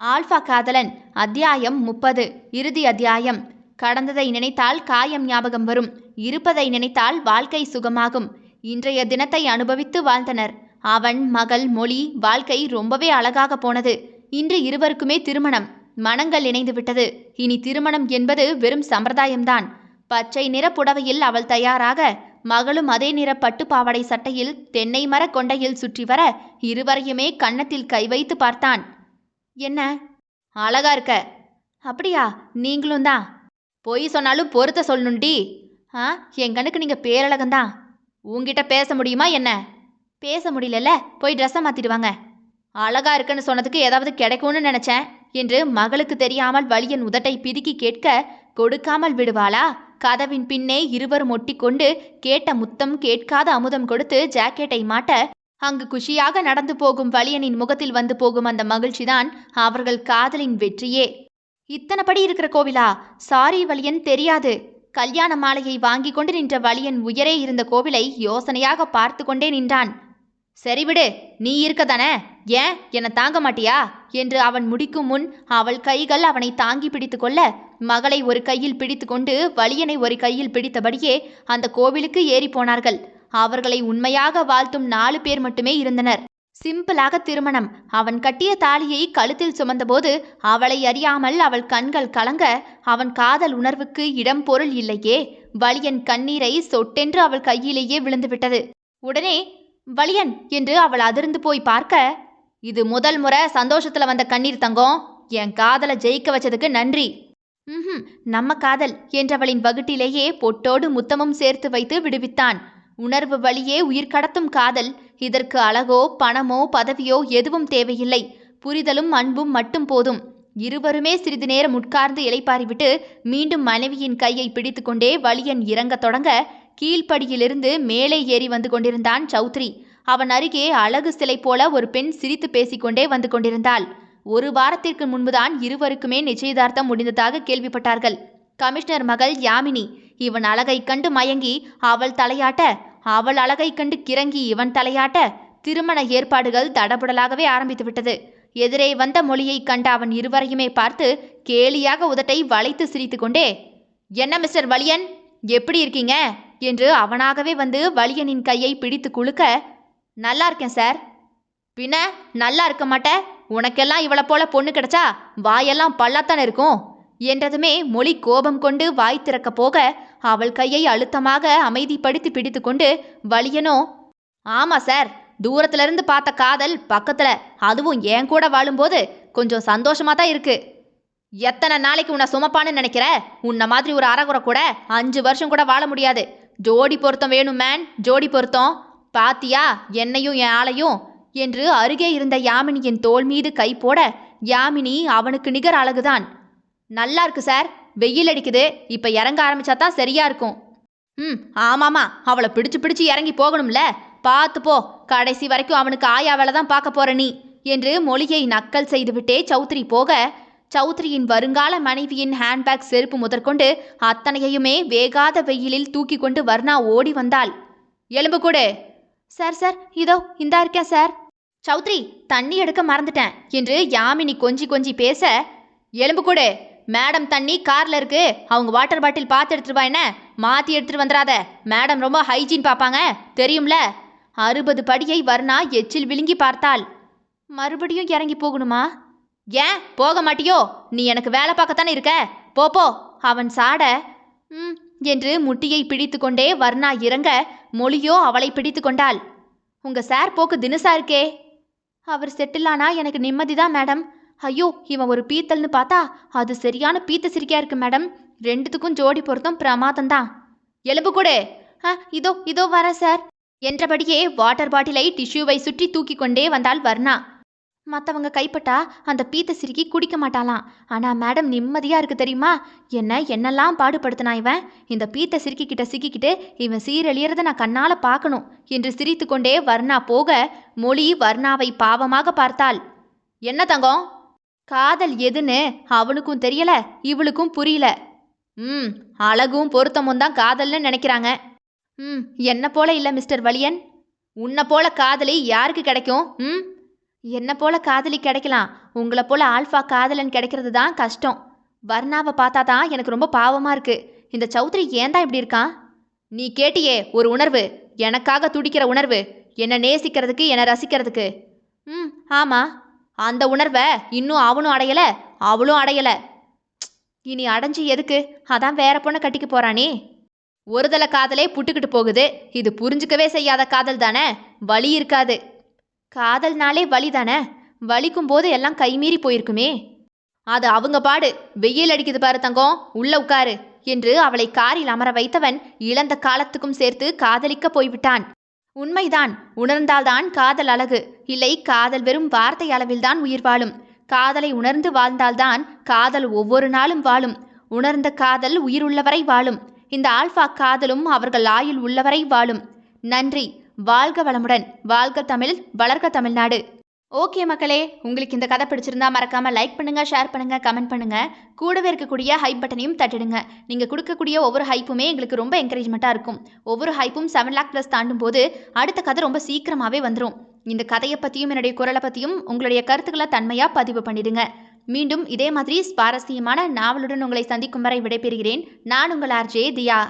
Alpha காதலன் அத்தியாயம் முப்பது இறுதி அத்தியாயம். கடந்ததை நினைத்தால் காயம் ஞாபகம் வரும் இருப்பதை நினைத்தால் வாழ்க்கை சுகமாகும். இன்றைய தினத்தை அனுபவித்து வாழ்ந்தனர். அவன் மகள் மொழி வாழ்க்கை ரொம்பவே அழகாக போனது. இன்று இருவருக்குமே திருமணம். மனங்கள் இணைந்து விட்டது. இனி திருமணம் என்பது வெறும் சம்பிரதாயம்தான். பச்சை நிற புடவையில் அவள் தயாராக மகளும் அதே நிற பட்டுப்பாவாடை சட்டையில் தென்னை மர கொண்டையில் சுற்றி வர இருவரையுமே கன்னத்தில் கை வைத்து பார்த்தான். என்ன? அழகா இருக்க. அப்படியா? நீங்களும் தான். பொய் சொன்னாலும் பொறுத்த சொல்லணுண்டி ஆ? என் கண்ணுக்கு நீங்கள் பேரழகந்தான் உங்ககிட்ட பேச முடியுமா என்ன? பேச முடியலல்ல. போய் ட்ரெஸ்ஸை மாற்றிடுவாங்க அழகா இருக்குன்னு சொன்னதுக்கு ஏதாவது கிடைக்கும்னு நினச்சேன். என்று மகளுக்கு தெரியாமல் வலியன் உதட்டை பிதுக்கி கேட்க கொடுக்காமல் விடுவாளா? கதவின் பின்னே இருவரும் ஒட்டி கொண்டு கேட்ட முத்தம் கேட்காத அமுதம் கொடுத்து ஜாக்கெட்டை மாட்ட அங்கு குஷியாக நடந்து போகும் வலியனின் முகத்தில் வந்து போகும் அந்த மகிழ்ச்சிதான் அவர்கள் காதலின் வெற்றியே. இத்தனைப்படி இருக்கிற கோவிலா? சாரி வலியன் தெரியாது. கல்யாண மாலையை வாங்கி கொண்டு நின்ற வலியன் உயரே இருந்த கோவிலை யோசனையாக பார்த்து கொண்டே நின்றான். சரிவிடு நீ இருக்கதானே? ஏன் என்னை தாங்க மாட்டியா? என்று அவன் முடிக்கும் முன் அவள் கைகள் அவனை தாங்கி பிடித்து கொள்ள மகளை ஒரு கையில் பிடித்துக்கொண்டு வலியனை ஒரு கையில் பிடித்தபடியே அந்த கோவிலுக்கு ஏறி போனார்கள். அவர்களை உண்மையாக வாழ்த்தும் நாலு பேர் மட்டுமே இருந்தனர். சிம்பிளாக திருமணம். அவன் கட்டிய தாலியை கழுத்தில் சுமந்தபோது அவளை அறியாமல் அவள் கண்கள் கலங்க அவன் காதல் உணர்வுக்கு இடம் பொருள் இல்லையே வலியன் கண்ணீரை சொட்டென்று அவள் கையிலேயே விழுந்துவிட்டது உடனே வலியன் என்று அவள் அதிர்ந்து போய் பார்க்க இது முதல் முறை சந்தோஷத்துல வந்த கண்ணீர் தங்கம். என் காதலை ஜெயிக்க வச்சதுக்கு நன்றி. ம் நம்ம காதல் என்றவளின் வகுட்டிலேயே பொட்டோடு முத்தமும் சேர்த்து வைத்து விடுவித்தான். உணர்வு வழியே உயிர் கடத்தும் காதல். இதற்கு அழகோ பணமோ பதவியோ எதுவும் தேவையில்லை. புரிதலும் அன்பும் மட்டும் போதும். இருவருமே சிறிது நேரம் உட்கார்ந்து இலைப்பாரிவிட்டு மீண்டும் மனைவியின் கையை பிடித்துக்கொண்டே வலியன் இறங்க தொடங்க கீழ்ப்படியிலிருந்து மேலே ஏறி வந்து கொண்டிருந்தான் சௌத்ரி. அவன் அருகே அழகு சிலை போல ஒரு பெண் சிரித்து பேசிக்கொண்டே வந்து கொண்டிருந்தாள். ஒரு வாரத்திற்கு முன்புதான் இருவருக்குமே நிச்சயதார்த்தம் முடிந்ததாக கேள்விப்பட்டார்கள். கமிஷனர் மகள் யாமினி. இவன் அழகைக் கண்டு மயங்கி அவள் தலையாட்ட அவள் அழகைக் கண்டு கிறங்கி இவன் தலையாட்ட திருமண ஏற்பாடுகள் தடபுடலாகவே ஆரம்பித்து விட்டது. எதிரே வந்த மொழியைக் கண்ட அவன் இருவரையுமே பார்த்து கேலியாக உதட்டை வளைத்து சிரித்துக்கொண்டே என்ன மிஸ்டர் வலியன்? எப்படி இருக்கீங்க? என்று அவனாகவே வந்து வலியனின் கையை பிடித்து குலுக்க நல்லா இருக்கேன் சார். பின்ன நல்லா இருக்க மாட்டேன் உனக்கெல்லாம் இவளை போல பொண்ணு கிடைச்சா வாயெல்லாம் பல்லாத்தானே இருக்கும்? என்றதுமே மொழி கோபம் கொண்டு வாய் திறக்க போக அவள் கையை அழுத்தமாக அமைதிப்படுத்தி பிடித்து கொண்டு வலியனோ? ஆமா சார். தூரத்துல இருந்து பார்த்த காதல் பக்கத்துல. அதுவும் என் கூட வாழும்போது கொஞ்சம் சந்தோஷமா தான் இருக்கு. எத்தனை நாளைக்கு உன்னை சுமப்பான்னு நினைக்கிற? உன்னை மாதிரி ஒரு அறகுறை கூட அஞ்சு வருஷம் கூட வாழ முடியாது. ஜோடி பொருத்தம் வேணும் மேன். ஜோடி பொருத்தம். பாத்தியா? என்னையும் என் ஆளையும்? என்று அருகே இருந்த யாமினியின் தோள் மீது கை போட யாமினி அவனுக்கு நிகர் அழகுதான். நல்லா இருக்கு சார். வெயில் அடிக்குது. இப்போ இறங்க ஆரம்பிச்சா தான் சரியா இருக்கும். ம் ஆமாமா. அவளை பிடிச்சு பிடிச்சு இறங்கி போகணும்ல. பார்த்து போ. கடைசி வரைக்கும் அவனுக்கு ஆயா வேலை தான் பார்க்க போற நீ. என்று மொழியை நக்கல் செய்துவிட்டே சௌத்ரி போக சௌத்ரியின் வருங்கால மனைவியின் ஹேண்ட்பேக் செருப்பு முதற்கொண்டு அத்தனையுமே வேகாத வெயிலில் தூக்கி கொண்டு வர்ணா ஓடி வந்தாள். எலும்பு கூடு. Sir sir. இதோ இந்தா இருக்கேன் சார். சௌத்ரி தண்ணி எடுக்க மறந்துட்டேன் என்று யாமினி கொஞ்சி கொஞ்சி பேச எலும்பு கூடு. மேடம் தண்ணி கார்ல இருக்கு. அவங்க வாட்டர் பாட்டில் பார்த்து எடுத்துட்டு வா என்ன? மாத்தி எடுத்துட்டு வந்துடாத மேடம் ரொம்ப ஹைஜீன் பார்ப்பாங்க தெரியும்ல? அறுபது படியை வர்ணா எச்சில் விழுங்கி பார்த்தாள். மறுபடியும் இறங்கி போகணுமா? ஏன்? போக மாட்டியோ? நீ எனக்கு வேலை பார்க்கத்தானே இருக்க? போப்போ அவன் சாட ம் என்று முட்டியை பிடித்து கொண்டே வர்ணா இறங்க மொழியோ அவளை பிடித்து கொண்டாள். உங்க சார் போக்கு தினுசா இருக்கே. அவர் செட்டிலானா எனக்கு நிம்மதிதான் மேடம். ஐயோ இவன் ஒரு பீத்தல்னு பார்த்தா அது சரியான பீத்த சிரிக்கா இருக்கு மேடம். ரெண்டுத்துக்கும் ஜோடி பொருத்தம் பிரமாதம்தான். எலும்பு கொடு. ஆ இதோ இதோ வர சார். என்றபடியே வாட்டர் பாட்டிலை டிஷ்யூவை சுற்றி தூக்கி கொண்டே வந்தால் வர்ணா. மற்றவங்க கைப்பட்டா அந்த பீத்த சிரிக்கி குடிக்க மாட்டாளாம். ஆனால் மேடம் நிம்மதியாக இருக்கு தெரியுமா? என்ன என்னெல்லாம் பாடுபடுத்தினா இவன்? இந்த பீத்த சிரிக்கி கிட்ட சிக்கிக்கிட்டு இவன் சீரழியறதை நான் கண்ணால் பார்க்கணும் என்று சிரித்து கொண்டே வர்ணா போக மொழி வர்ணாவை பாவமாக பார்த்தாள். என்ன தங்கம்? காதல் எதுன்னு அவனுக்கும் தெரியல இவளுக்கும் புரியல. ம் அழகும் பொருத்தமும் தான் காதல்னு நினைக்கிறாங்க. ம் என்ன போல இல்லை மிஸ்டர் வலியன். உன்னை போல காதலி யாருக்கு கிடைக்கும்? ம் என்ன போல காதலி கிடைக்கலாம். உங்களை போல ஆல்ஃபா காதலன் கிடைக்கிறது தான் கஷ்டம். வர்ணாவை பார்த்தா தான் எனக்கு ரொம்ப பாவமாக இருக்கு. இந்த சௌத்ரி ஏன் தான் இப்படி இருக்கான் நீ கேட்டியே ஒரு உணர்வு. எனக்காக துடிக்கிற உணர்வு. என்னை நேசிக்கிறதுக்கு என்னை ரசிக்கிறதுக்கு. ம் ஆமாம் அந்த உணர்வை இன்னும் அவனும் அடையலை அவளும் அடையலை. இனி அடைஞ்சு எதுக்கு? அதான் வேற பொண்ணை கட்டிக்க போறானே. ஒருதலை காதலே புட்டுக்கிட்டு போகுது. இது புரிஞ்சுக்கவே செய்யாத காதல் தானே? வலி இருக்காது. காதல்னாலே வலி தானே? வலிக்கும் போது எல்லாம் கைமீறி போயிருக்குமே. அது அவங்க பாடு. வெயில் அடிக்குது பாரு தங்கம். உள்ள உட்காரு. என்று அவளை காரில் அமர வைத்தவன் இழந்த காலத்துக்கும் சேர்த்து காதலிக்க போய்விட்டான். உண்மைதான். உணர்ந்தால்தான் காதல் அழகு. இல்லை காதல் வெறும் வார்த்தை அளவில்தான் உயிர் வாழும். காதலை உணர்ந்து வாழ்ந்தால்தான் காதல் ஒவ்வொரு நாளும் வாழும். உணர்ந்த காதல் உயிருள்ளவரை வாழும். இந்த ஆல்ஃபா காதலும் அவர்கள் ஆயுள் உள்ளவரை வாழும். நன்றி. வாழ்க வளமுடன். வாழ்க தமிழ் வளர்க தமிழ்நாடு. ஓகே மக்களே உங்களுக்கு இந்த கதை பிடிச்சிருந்தா மறக்காமல் லைக் பண்ணுங்க ஷேர் பண்ணுங்க கமெண்ட் பண்ணுங்க. கூடவே இருக்கக்கூடிய ஹைப் பட்டனையும் தட்டிடுங்க. நீங்கள் கொடுக்கக்கூடிய ஒவ்வொரு ஹைப்புமே எங்களுக்கு ரொம்ப என்கரேஜ்மெண்ட்டாக இருக்கும். ஒவ்வொரு ஹைப்பும் செவன் லேக் ப்ளஸ் தாண்டும் போது அடுத்த கதை ரொம்ப சீக்கிரமாகவே வந்துடும் இந்த கதையை பற்றியும் என்னுடைய குரலை பற்றியும் உங்களுடைய கருத்துக்களை தன்மையாக பதிவு பண்ணிடுங்க. மீண்டும் இதே மாதிரி சுவாரஸ்யமான நாவலுடன் உங்களை சந்திக்கும் வரை விடைபெறுகிறேன். நான் உங்கள் ஆர்ஜே தியா.